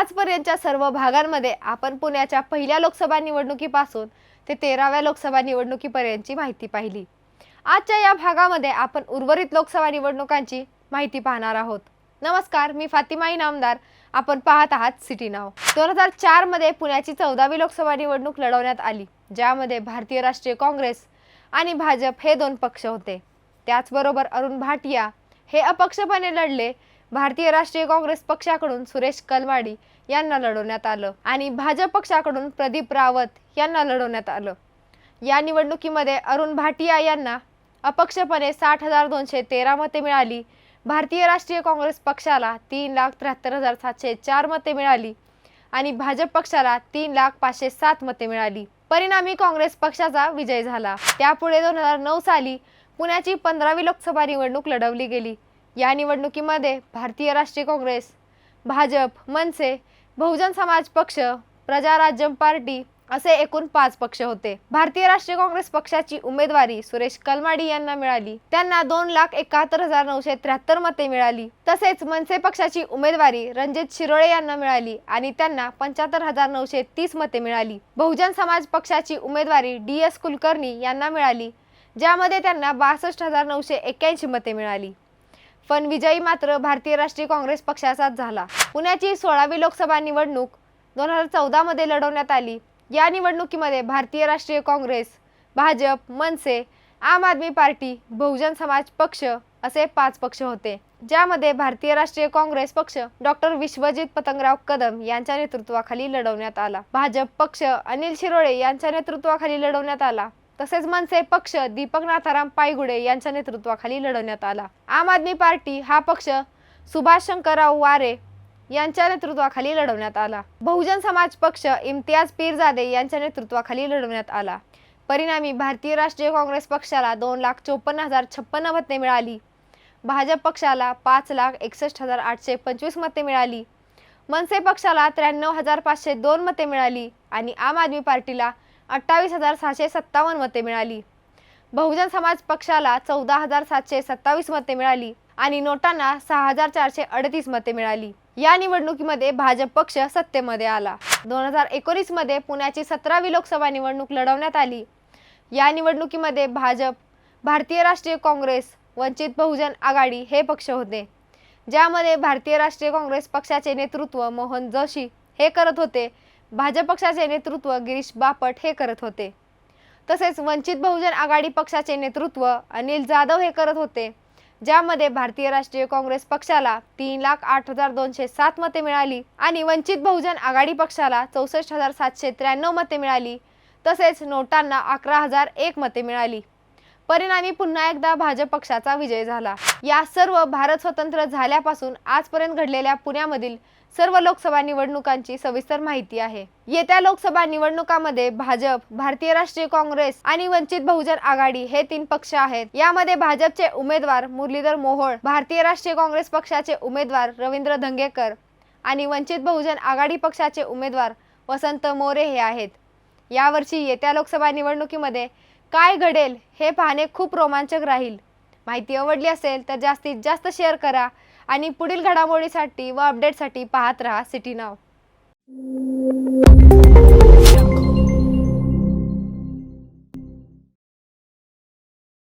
आजपर्यंतच्या सर्व भागांमध्ये आपण पुण्याच्या पहिल्या लोकसभा निवडणुकीपासून ते तेराव्या लोकसभा निवडणुकीपर्यंतची माहिती पाहिली. आजच्या या भागामध्ये आपण उर्वरित लोकसभा निवडणुकांची माहिती पाहणार आहोत. नमस्कार मी फातिमा इनामदार. आपण पाहत आहात सिटी नाव. दोन हजार चारमध्ये पुण्याची चौदावी लोकसभा निवडणूक लढवण्यात आली ज्यामध्ये भारतीय राष्ट्रीय काँग्रेस आणि भाजप हे दोन पक्ष होते. त्याचबरोबर अरुण भाटिया हे अपक्षपणे लढले भारतीय राष्ट्रीय काँग्रेस पक्षाकडून सुरेश कलवाडी यांना लढवण्यात आलं आणि भाजप पक्षाकडून प्रदीप रावत यांना लढवण्यात आलं. या निवडणुकीमध्ये अरुण भाटिया यांना अपक्षपणे साठ हजार दोनशे तेरा मते मिळाली. भारतीय राष्ट्रीय काँग्रेस पक्षाला तीन लाख त्र्याहत्तर हजार सातशे चार मते मिळाली आणि भाजप पक्षाला तीन लाख पाचशे सात मते मिळाली. परिणामी काँग्रेस पक्षाचा विजय झाला. त्यापुढे दोन हजार नऊ साली पुण्याची पंधरावी लोकसभा निवडणूक लढवली गेली. या निवडणुकीमध्ये भारतीय राष्ट्रीय काँग्रेस भाजप मनसे बहुजन समाज पक्ष प्रजा राज्यम पार्टी असे एकूण पाच पक्ष होते. भारतीय राष्ट्रीय काँग्रेस पक्षाची उमेदवारी सुरेश कलमाडी यांना मिळाली. त्यांना दोन लाख एकाहत्तर हजार नऊशे त्र्याहत्तर मते मिळाली. तसेच मनसे पक्षाची उमेदवारी रणजित शिरोळे यांना मिळाली आणि त्यांना पंच्याहत्तर हजार नऊशे तीस मते मिळाली. बहुजन समाज पक्षाची उमेदवारी डी एस कुलकर्णी यांना मिळाली ज्यामध्ये त्यांना बासष्ट हजार नऊशे एक्क्याऐंशी मते मिळाली. पण विजयी मात्र भारतीय राष्ट्रीय काँग्रेस पक्षाचाच झाला. पुण्याची सोळावी लोकसभा निवडणूक दोन हजार चौदामध्ये लढवण्यात आली. या निवडणुकीमध्ये भारतीय राष्ट्रीय काँग्रेस भाजप मनसे आम आदमी पार्टी बहुजन समाज पक्ष असे पाच पक्ष होते. ज्यामध्ये भारतीय राष्ट्रीय काँग्रेस पक्ष डॉक्टर विश्वजित पतंगराव कदम यांच्या नेतृत्वाखाली लढवण्यात आला. भाजप पक्ष अनिल शिरोळे यांच्या नेतृत्वाखाली लढवण्यात आला. तसेच मनसे पक्ष दीपक नाथाराम पायगुडे यांच्या नेतृत्वाखाली लढवण्यात आला. आम आदमी पार्टी हा पक्ष सुभाष शंकरराव वारे यांच्या नेतृत्वाखाली लढवण्यात आला. बहुजन समाज पक्ष इम्तियाज पीरजादे यांच्या नेतृत्वाखाली लढवण्यात आला. परिणामी भारतीय राष्ट्रीय काँग्रेस पक्षाला दोन लाख चोपन्न हजार छप्पन्न मते मिळाली. भाजप पक्षाला पाच लाख एकसष्ट हजार आठशे पंचवीस मते मिळाली. मनसे पक्षाला त्र्याण्णव हजार पाचशे दोन मते मिळाली आणि आम आदमी पार्टीला अठ्ठावीस हजार सहाशे सत्तावन्न मते मिळाली. बहुजन समाज पक्षाला चौदा हजार सातशे सत्तावीस मते मिळाली आणि नोटांना सहा हजार चारशे अडतीस मते मिळाली. या निवडणुकीमध्ये भाजप पक्ष सत्तेमध्ये आला. दोन हजार एकोणीसमध्ये पुण्याची सतरावी लोकसभा निवडणूक लढवण्यात आली. या निवडणुकीमध्ये भाजप भारतीय राष्ट्रीय काँग्रेस वंचित बहुजन आघाडी हे पक्ष होते. ज्यामध्ये भारतीय राष्ट्रीय काँग्रेस पक्षाचे नेतृत्व मोहन जोशी हे करत होते. भाजप पक्षाचे नेतृत्व गिरीश बापट हे करत होते. तसेच वंचित बहुजन आघाडी पक्षाचे नेतृत्व अनिल जाधव हे करत होते. ज्यामध्ये भारतीय राष्ट्रीय काँग्रेस पक्षाला तीन लाख आठ हजार दोनशे सात मते मिळाली आणि वंचित बहुजन आघाडी पक्षाला चौसष्ट हजार सातशे त्र्याण्णव मते मिळाली. तसेच नोटांना अकरा हजार एक मते मिळाली. परिणामी पुन्हा एकदा भाजप पक्षाचा विजय झाला. या सर्व भारत स्वतंत्र झाल्यापासून आजपर्यंत घडलेल्या पुण्यामधील सर्व लोकसभा निवडणुकांची सविस्तर माहिती आहे. येत्या लोकसभा निवडणुकामध्ये भाजप भारतीय राष्ट्रीय काँग्रेस आणि वंचित बहुजन आघाडी हे तीन पक्ष आहेत. यामध्ये भाजपचे उमेदवार मुरलीधर मोहोळ भारतीय राष्ट्रीय काँग्रेस पक्षाचे उमेदवार रवींद्र धंगेकर आणि वंचित बहुजन आघाडी पक्षाचे उमेदवार वसंत मोरे हे आहेत. यावर्षी येत्या लोकसभा निवडणुकीमध्ये काय घडेल हे पाहणे खूप रोमांचक राहील. माहिती आवडली असेल तर जास्तीत जास्त शेअर करा आणि पुढील घडामोडीसाठी व अपडेटसाठी पाहत राहा सिटी नाव.